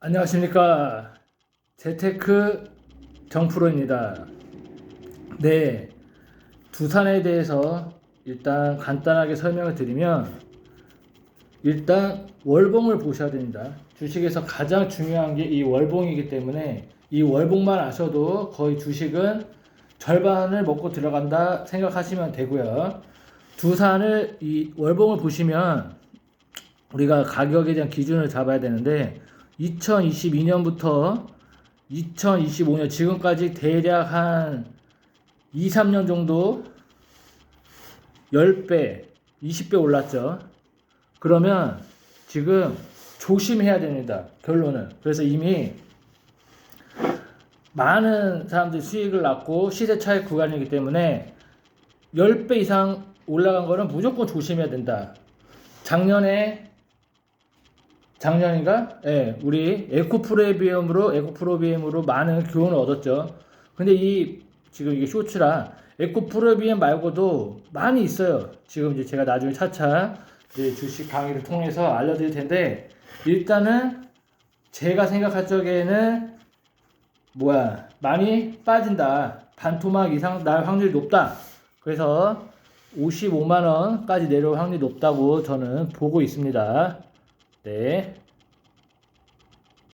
안녕하십니까. 재테크 정프로입니다. 네. 두산에 대해서 일단 간단하게 설명을 드리면, 일단 월봉을 보셔야 됩니다. 주식에서 가장 중요한 게 이 월봉이기 때문에 이 월봉만 아셔도 거의 주식은 절반을 먹고 들어간다 생각하시면 되고요. 두산을 이 월봉을 보시면 우리가 가격에 대한 기준을 잡아야 되는데 2022년부터 2025년 지금까지 대략 한 2, 3년 정도 10배, 20배 올랐죠. 그러면 지금 조심해야 됩니다. 결론은. 그래서 이미 많은 사람들이 수익을 낳고 시세 차익 구간이기 때문에 10배 이상 올라간 거는 무조건 조심해야 된다. 작년에 작년인가? 예, 우리 에코프로비움으로 에코프로비움으로 많은 교훈을 얻었죠. 근데 이 지금 이게 쇼츠라 에코프로비움 말고도 많이 있어요. 지금 이제 제가 나중에 차차 이제 주식 강의를 통해서 알려드릴 텐데 일단은 제가 생각할 적에는 뭐야 많이 빠진다 반토막 이상 날 확률이 높다 그래서 55만 원까지 내려올 확률이 높다고 저는 보고 있습니다 네